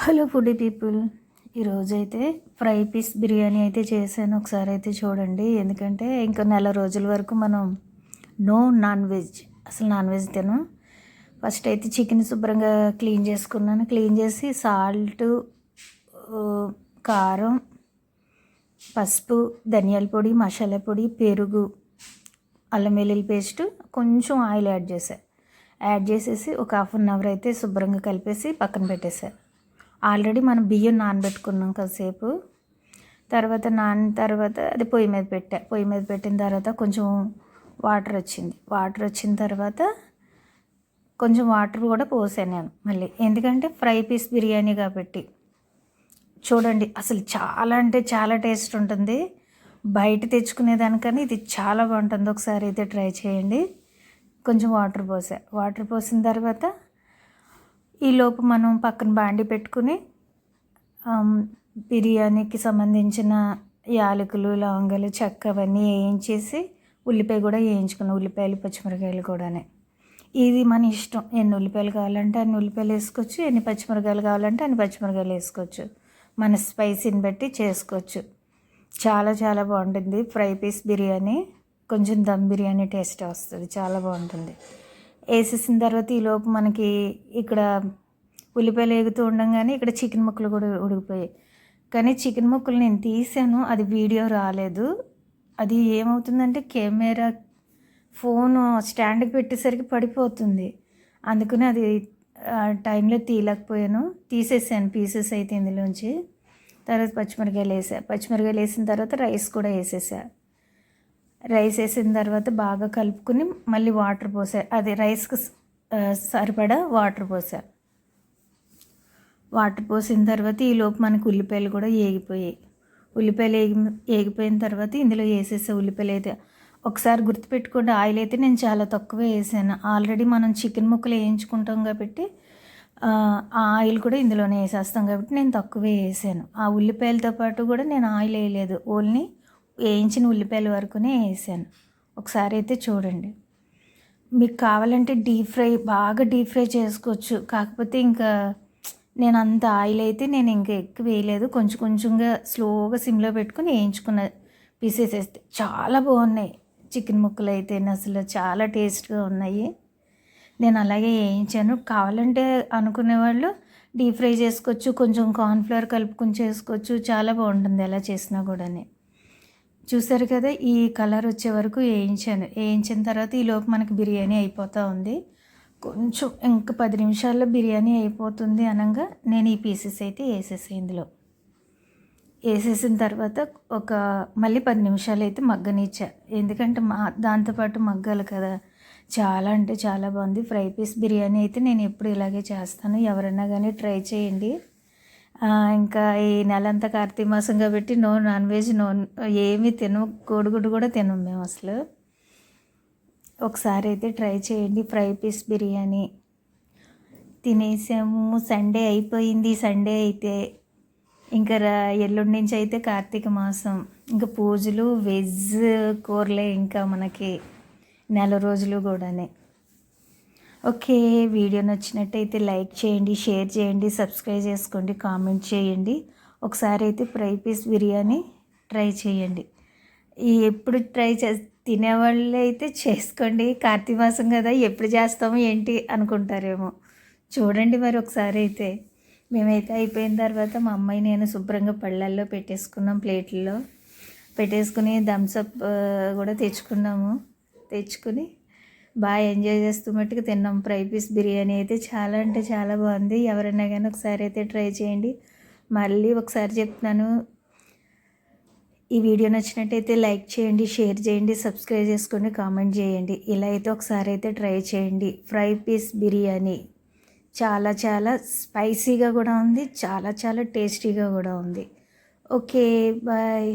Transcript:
Hello foodie people. ఈరోజైతే fry piece biryani అయితే చేశాను. ఒకసారి అయితే చూడండి. ఎందుకంటే ఇంకా నెల రోజుల వరకు మనం నో నాన్ వెజ్. అసలు నాన్ వెజ్ తిను ఫస్ట్ అయితే చికెన్ శుభ్రంగా క్లీన్ చేసుకున్నాను. క్లీన్ చేసి సాల్ట్ కారం పసుపు ధనియాల పొడి మసాలా పొడి పెరుగు అల్లం వెల్లుల్లి పేస్ట్ కొంచెం ఆయిల్ యాడ్ చేసా యాడ్ చేసేసి ఒక హాఫ్ అన్ అవర్ అయితే శుభ్రంగా కలిపేసి పక్కన పెట్టేసా ఆల్రెడీ మనం బియ్యం నానబెట్టుకున్నాం కాసేపు. తర్వాత నాన తర్వాత అది పొయ్యి మీద పెట్టా. పొయ్యి మీద పెట్టిన తర్వాత కొంచెం వాటర్ వచ్చింది. వాటర్ వచ్చిన తర్వాత కొంచెం వాటర్ కూడా పోసాను నేను మళ్ళీ. ఎందుకంటే ఫ్రై పీస్ బిర్యానీ కాబట్టి. చూడండి అసలు చాలా అంటే చాలా టేస్ట్ ఉంటుంది. బయట తెచ్చుకునేదానికని ఇది చాలా బాగుంటుంది. ఒకసారి అయితే ట్రై చేయండి. కొంచెం వాటర్ పోసా. వాటర్ పోసిన తర్వాత ఈలోపు మనం పక్కన బాండి పెట్టుకుని బిర్యానీకి సంబంధించిన యాలకులు లవంగాలు చెక్క అవన్నీ వేయించేసి ఉల్లిపాయ కూడా వేయించుకున్నాం. ఉల్లిపాయలు పచ్చిమిరకాయలు కూడానే. ఇది మన ఇష్టం. ఎన్ని ఉల్లిపాయలు కావాలంటే అన్ని ఉల్లిపాయలు వేసుకోవచ్చు. ఎన్ని పచ్చిమిరకాయలు కావాలంటే అన్ని పచ్చిమిరకాయలు వేసుకోవచ్చు. మన స్పైసీని బట్టి చేసుకోవచ్చు. చాలా చాలా బాగుంటుంది. Fry piece biryani. కొంచెం దమ్ బిర్యానీ టేస్ట్ వస్తుంది. చాలా బాగుంటుంది. వేసేసిన తర్వాత ఈలోపు మనకి ఇక్కడ ఉల్లిపాయలు ఎగుతూ ఉండగానే ఇక్కడ చికెన్ ముక్కలు కూడా ఉడికిపోయాయి. కానీ చికెన్ ముక్కలు నేను తీసాను అది వీడియో రాలేదు. అది ఏమవుతుందంటే కెమెరా ఫోన్ స్టాండ్కి పెట్టేసరికి పడిపోతుంది. అందుకని అది టైంలో తీయలేకపోయాను. తీసేసాను పీసెస్ అయితే ఇందులోంచి. తర్వాత పచ్చిమిరకాయలు వేసా. పచ్చిమిరకాయలు వేసిన తర్వాత రైస్ కూడా వేసేసా. రైస్ వేసిన తర్వాత బాగా కలుపుకుని మళ్ళీ వాటర్ పోసా అది రైస్కి సరిపడా వాటర్ పోసా. వాటర్ పోసిన తర్వాత ఈలోపు మనకు ఉల్లిపాయలు కూడా ఏగిపోయాయి. ఉల్లిపాయలు ఏగి ఏగిపోయిన తర్వాత ఇందులో వేసేసే ఉల్లిపాయలు అయితే ఒకసారి గుర్తుపెట్టుకోండి ఆయిల్ అయితే నేను చాలా తక్కువ వేసాను. ఆల్రెడీ మనం చికెన్ ముక్కలు వేయించుకుంటాం కాబట్టి ఆ ఆయిల్ కూడా ఇందులోనే వేసేస్తాం కాబట్టి నేను తక్కువే వేసాను. ఆ ఉల్లిపాయలతో పాటు కూడా నేను ఆయిల్ వేయలేదు. ఓన్లీ వేయించిన ఉల్లిపాయల వరకునే వేసాను. ఒకసారి అయితే చూడండి. మీకు కావాలంటే డీప్ ఫ్రై బాగా డీప్ ఫ్రై చేసుకోవచ్చు. కాకపోతే ఇంకా నేను అంత ఆయిల్ అయితే నేను ఇంకా ఎక్కువ వేయలేదు. కొంచెం కొంచెంగా స్లోగా సిమ్లో పెట్టుకుని వేయించుకున్న పీసెస్ వేస్తే చాలా బాగున్నాయి. చికెన్ ముక్కలు అయితే అసలు చాలా టేస్ట్గా ఉన్నాయి. నేను అలాగే వేయించాను. కావాలంటే అనుకునే వాళ్ళు డీప్ ఫ్రై చేసుకోవచ్చు. కొంచెం కార్న్ఫ్లవర్ కలుపుకొని చేసుకోవచ్చు. చాలా బాగుంటుంది ఎలా చేసినా కూడా చూసారు కదా ఈ కలర్ వచ్చే వరకు వేయించాను. వేయించిన తర్వాత ఈలోపు మనకి బిర్యానీ అయిపోతూ ఉంది. కొంచెం ఇంక పది నిమిషాల్లో బిర్యానీ అయిపోతుంది అనగా నేను ఈ పీసెస్ అయితే వేసేసి ఇందులో. వేసేసిన తర్వాత ఒక మళ్ళీ పది నిమిషాలు అయితే మగ్గనిచ్చా. ఎందుకంటే మా దాంతోపాటు మగ్గాలి కదా. చాలా అంటే చాలా బాగుంది. ఫ్రై పీస్ బిర్యానీ అయితే నేను ఎప్పుడు ఇలాగే చేస్తాను. ఎవరైనా కానీ ట్రై చేయండి. ఇంకా ఈ నెలంతా కార్తీక మాసం కాబట్టి నో నాన్ వెజ్ నో ఏమీ తినము. కోడిగుడ్డు కూడా తినము మేము అసలు. ఒకసారి అయితే ట్రై చేయండి. ఫ్రై పీస్ బిర్యానీ తినేసాము. సండే అయిపోయింది. సండే అయితే ఇంకా ఎల్లుండి నుంచి అయితే కార్తీక మాసం. ఇంకా పూజలు వెజ్ కూరలే ఇంకా మనకి నెల రోజులు కూడానే. ఓకే వీడియో నచ్చినట్టయితే లైక్ చేయండి షేర్ చేయండి సబ్స్క్రైబ్ చేసుకోండి కామెంట్ చేయండి. ఒకసారి అయితే ఫ్రై పీస్ బిర్యానీ ట్రై చేయండి. ఈ ఎప్పుడు ట్రై చే తినేవాళ్ళు అయితే చేసుకోండి. కార్తీక మాసం కదా ఎప్పుడు చేస్తాము ఏంటి అనుకుంటారేమో. చూడండి మరి ఒకసారి అయితే. మేమైతే అయిపోయిన తర్వాత మా అమ్మాయి నేను శుభ్రంగా పళ్ళల్లో పెట్టేసుకున్నాం ప్లేట్లలో పెట్టేసుకుని థమ్స్అప్ కూడా తెచ్చుకున్నాము. తెచ్చుకుని బాగా ఎంజాయ్ చేస్తూ మట్టుకు తిన్నాం. ఫ్రై పీస్ బిర్యానీ అయితే చాలా అంటే చాలా బాగుంది. ఎవరైనా కానీ ఒకసారి అయితే ట్రై చేయండి. మళ్ళీ ఒకసారి చెప్తున్నాను. ఈ వీడియో నచ్చినట్టయితే లైక్ చేయండి షేర్ చేయండి సబ్స్క్రైబ్ చేసుకోండి కామెంట్ చేయండి. ఇలా అయితే ఒకసారి అయితే ట్రై చేయండి. ఫ్రై పీస్ బిర్యానీ చాలా చాలా స్పైసీగా కూడా ఉంది చాలా చాలా టేస్టీగా కూడా ఉంది. Okay bye.